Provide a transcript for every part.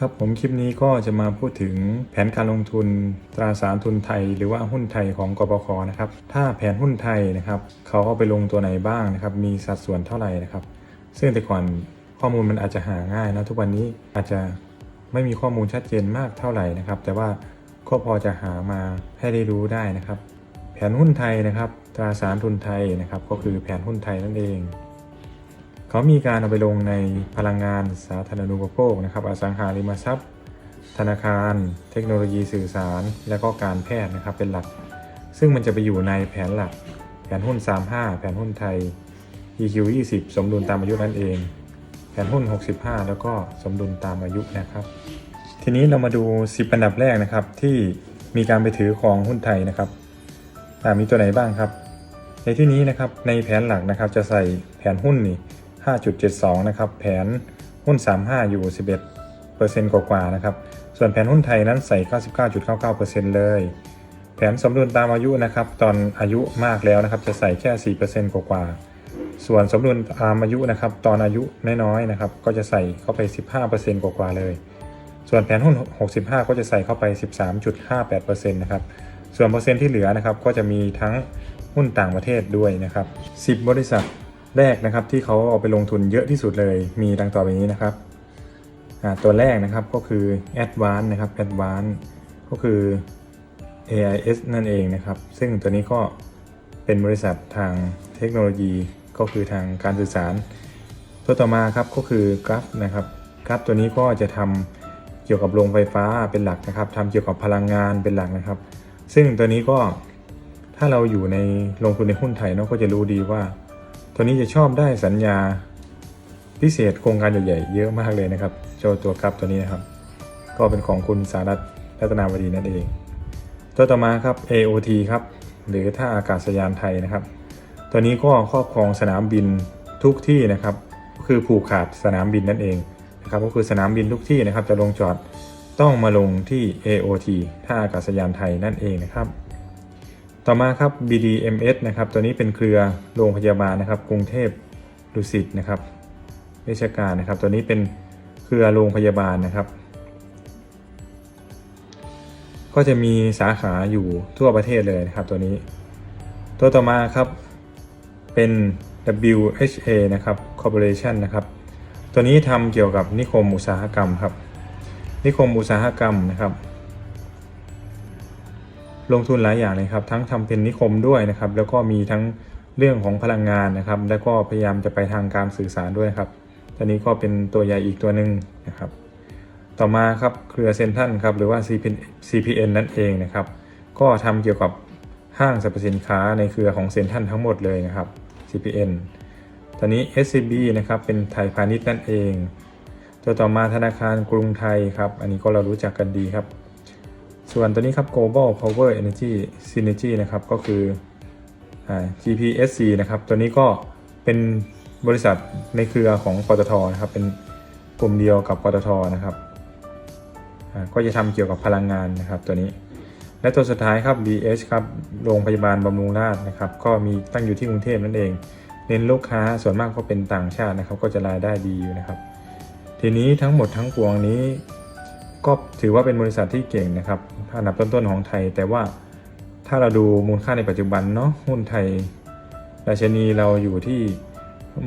ครับผมคลิปนี้ก็จะมาพูดถึงแผนการลงทุนตราสารทุนไทย หรือว่าหุ้นไทยของกปคนะครับถ้าแผนหุ้นไทยนะครับเขาเอาไปลงตัวไหนบ้างนะครับมีสัดส่วนเท่าไหร่นะครับ ซึ่งแต่ก่อนข้อมูลมันอาจจะหาง่ายนะทุกวันนี้อาจจะไม่มีข้อมูลชัดเจนมากเท่าไหร่นะครับ แต่ว่าก็พอจะหามาให้ได้รู้ได้นะครับ แผนหุ้นไทยนะครับ ตราสารทุนไทยนะครับก็คือแผนหุ้นไทยนั่นเอง เขามีการเอาไปลงในพลังงานสาธารณูปโภคนะครับ อสังหาริมทรัพย์ ธนาคาร เทคโนโลยีสื่อสาร และก็การแพทย์นะครับเป็นหลัก ซึ่งมันจะไปอยู่ในแผนหลัก แผนหุ้น 35 แผนหุ้นไทย EQ 20 สมดุลตามอายุนั่นเอง แผนหุ้น 65 แล้วก็สมดุลตามอายุนะครับ ทีนี้เรามาดู 10อันดับแรกนะครับที่มีการไปถือครองหุ้นไทยนะครับมีตัวไหนบ้างครับ ในที่นี้นะครับในแผนหลักนะครับจะใส่แผนหุ้นนี่ 5.72 นะครับ แผนหุ้น 35 อยู่ 11%กว่าๆนะครับ ส่วนแผนหุ้นไทยนั้นใส่ 99.99%เลย แผนสมดุลตามอายุนะครับ ตอนอายุมากแล้วนะครับ จะใส่แค่ 4%กว่าๆ ส่วนสมดุลตามอายุนะครับ ตอนอายุน้อยๆนะครับ ก็จะใส่เข้าไป 15%กว่าๆเลย ส่วนแผนหุ้น 65 ก็จะใส่เข้าไป 13.58%นะครับ ส่วนเปอร์เซ็นต์ที่เหลือนะครับ ก็จะมีทั้งหุ้นต่างประเทศด้วยนะครับ 10 บริษัท แรกนะครับที่เขาเอาไปลงทุนเยอะที่สุดเลย มีดังต่อไปนี้นะครับตัวแรกนะครับก็คือ Advance นะครับ Advance ก็คือ AIS นั่นเองนะครับ ซึ่งตัวนี้ก็เป็นบริษัททางเทคโนโลยีก็คือทางการสื่อสาร ตัวต่อมาครับก็คือกราฟนะครับกราฟตัวนี้ก็จะทำเกี่ยวกับโรงไฟฟ้าเป็นหลักนะครับทำเกี่ยวกับพลังงานเป็นหลักนะครับ ซึ่งตัวนี้ก็ถ้าเราอยู่ในลงทุนในหุ้นไทยเนาะก็จะรู้ดีว่า ตัวนี้จะชอบได้สัญญาพิเศษโครงการใหญ่ๆเยอะมากเลยนะครับโจตัวกราฟตัวนี้นะครับ ก็เป็นของคุณสารัตรัตนาวดีนั่นเอง ตัวต่อมาครับ AOT ครับหรือท่าอากาศยานไทยนะครับ ตัวนี้ก็ครอบครองสนามบินทุกที่นะครับ คือผูกขาดสนามบินนั่นเองนะครับ ก็คือสนามบินทุกที่นะครับจะลงจอดต้องมาลงที่ AOT ท่าอากาศยานไทยนั่นเองนะครับ ต่อมาครับ BDMS นะครับตัวนี้เป็นเครือโรงพยาบาลนะครับ กรุงเทพดุสิตนะครับเวชการนะครับ ตัวนี้เป็นเครือโรงพยาบาลนะครับ ก็จะมีสาขาอยู่ทั่วประเทศเลยนะครับ ตัวนี้ ตัวต่อมาครับเป็น WHA นะครับ Corporation นะครับ ตัวนี้ทำเกี่ยวกับนิคมอุตสาหกรรมครับ นิคมอุตสาหกรรมนะครับ ลงทุนหลายอย่างเลยครับ ทั้งทำเป็นนิคมด้วยนะครับ แล้วก็มีทั้งเรื่องของพลังงานนะครับ แล้วก็พยายามจะไปทางการสื่อสารด้วยครับตัวนี้ก็เป็นตัวใหญ่อีกตัวหนึ่งนะครับ ต่อมาครับเครือเซนทันครับหรือว่า CPN นั่นเองนะครับ ก็ทำเกี่ยวกับห้างสรรพสินค้าในเครือของเซนทันทั้งหมดเลยนะครับ CPN ตอนนี้ SCB นะครับเป็นไทยพาณิชย์นั่นเอง ตัวต่อมาธนาคารกรุงไทยครับ อันนี้ก็เรารู้จักกันดีครับ ส่วนตัวนี้ครับ Global Power Energy Synergy นะครับ ก็คือ GPSC นะครับ ตัวนี้ก็เป็นบริษัทในเครือของปตทนะครับ เป็นกลุ่มเดียวกับปตทนะครับ ก็จะทำเกี่ยวกับพลังงานนะครับตัวนี้ และตัวสุดท้ายครับ BH ครับ โรงพยาบาลบำรุงราษฎร์นะครับ ก็มีตั้งอยู่ที่กรุงเทพนั่นเอง เน้นลูกค้าส่วนมากก็เป็นต่างชาตินะครับ ก็จะรายได้ดีอยู่นะครับ ทีนี้ทั้งหมดทั้งปวงนี้ ก็ถือว่าเป็นบริษัทที่เก่งนะครับ อันดับต้นๆของไทย แต่ว่าถ้าเราดูมูลค่าในปัจจุบันเนาะหุ้นไทยราชนีเราอยู่ที่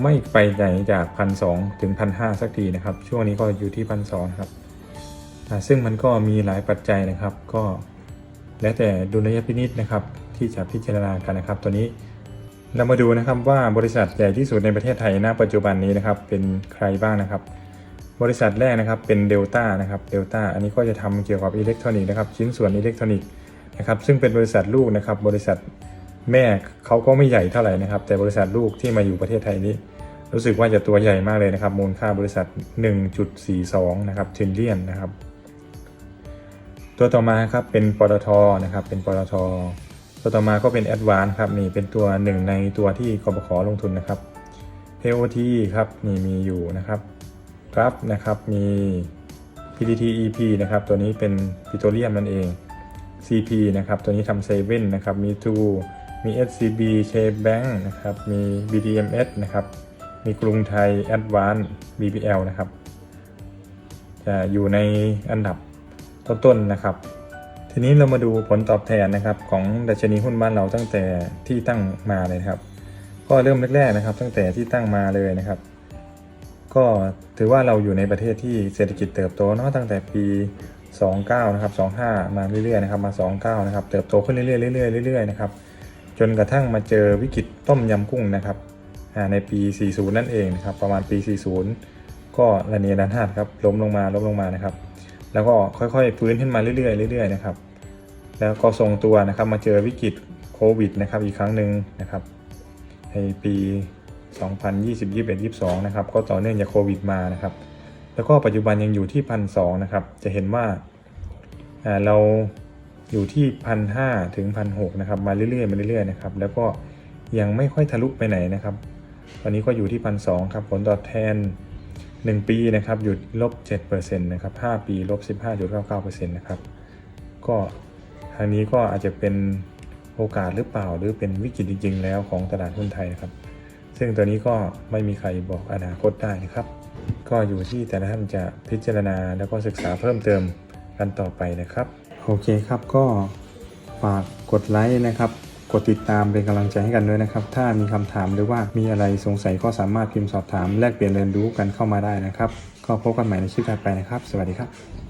ไม่ไปไหนจากพันสถึงพันหสักทีนะครับ ช่วงนี้ก็อยู่ที่พันสครับซึ่งมันก็มีหลายปัจจัยนะครับ ก็แล้วแต่ดุลยพินิษนะครับ ที่จะพิจารณากันนะครับ ตัวนี้เรามาดูนะครับว่าบริษัทใหญ่ที่สุดในประเทศไทยณปัจจุบันนี้นะครับเป็นใครบ้างนะครับ บริษัทแรกนะครับเป็นเดลต้านะครับเดลต้าอันนี้ก็จะทำเกี่ยวกับอิเล็กทรอนิกส์นะครับชิ้นส่วนอิเล็กทรอนิกส์นะครับซึ่งเป็นบริษัทลูกนะครับบริษัทแม่เขาก็ไม่ใหญ่เท่าไหร่นะครับ แต่บริษัทลูกที่มาอยู่ประเทศไทยนี้ รู้สึกว่าจะตัวใหญ่มากเลยนะครับมูลค่าบริษัท 1.42 นะครับทินเลียนนะครับตัวต่อมาครับเป็นปตทนะครับเป็นปตทตัวต่อมาก็เป็นแอดวานครับนี่เป็นตัวหนึ่งในตัวที่กบขลงทุนนะครับ AOT ครับนี่มีอยู่นะครับ กราฟนะครับมี PTT EP นะครับตัวนี้เป็นปิโตรเลียมนั่นเอง CP นะครับตัวนี้ทำเซเว่นนะครับมี2มี SCB K Bank นะครับมี BDMS นะครับมีกรุงไทย Advance BBL นะครับจะอยู่ในอันดับต้นๆนะครับ ทีนี้เรามาดูผลตอบแทนนะครับของดัชนีหุ้นบ้านเราตั้งแต่ที่ตั้งมาเลยครับ ก็เริ่มแรกๆนะครับ ตั้งแต่ที่ตั้งมาเลยนะครับ ก็ถือว่าเราอยู่ในประเทศที่เศรษฐกิจเติบโตเนาะตั้งแต่ปี 29 นะครับ 25 มาเรื่อยๆนะครับมา 29 นะครับ เติบโตขึ้นเรื่อยๆเรื่อยๆเรื่อยๆนะครับจนกระทั่งมาเจอวิกฤตต้มยำกุ้งนะครับในปี 40 นั่นเองนะครับประมาณปี 40 ก็ระเนระนาดครับล้มลงมาล้มลงมานะครับ แล้วก็ค่อยๆฟื้นขึ้นมาเรื่อยๆเรื่อยๆนะครับแล้วก็ทรงตัวนะครับมาเจอวิกฤตโควิดนะครับอีกครั้งหนึ่งนะครับในปี 2020 21 22 นะครับ ก็ต่อเนื่องจากโควิดมานะครับ แล้วก็ปัจจุบันยังอยู่ที่พันสนะครับ จะเห็นว่าเราอยู่ที่พันห้าถึงพันหนะครับ มาเรื่อยๆมาเรื่อยๆนะครับ แล้วก็ยังไม่ค่อยทะลุไปไหนนะครับ ตอนนี้ก็อยู่ที่พันสครับ ผลตอบแทน 1 ปีนะครับหยุดลบ7%นะครับ 5 ปีลบ15.99%นะครับ ก็ทางนี้ก็อาจจะเป็นโอกาสหรือเปล่า หรือเป็นวิกฤตจริง ๆ แล้วของตลาดหุ้นไทยนะครับ ซึ่งตัวนี้ก็ไม่มีใครบอกอนาคตได้นะครับ ก็อยู่ที่แต่ละท่านจะพิจารณาแล้วก็ศึกษาเพิ่มเติมกันต่อไปนะครับ โอเคครับก็ฝากกดไลค์นะครับกดติดตามเป็นกำลังใจให้กันด้วยนะครับ ถ้ามีคำถามหรือว่ามีอะไรสงสัยก็สามารถพิมพ์สอบถามแลกเปลี่ยนเรียนรู้กันเข้ามาได้นะครับ ก็พบกันใหม่ในคลิปถัดไปนะครับ สวัสดีครับ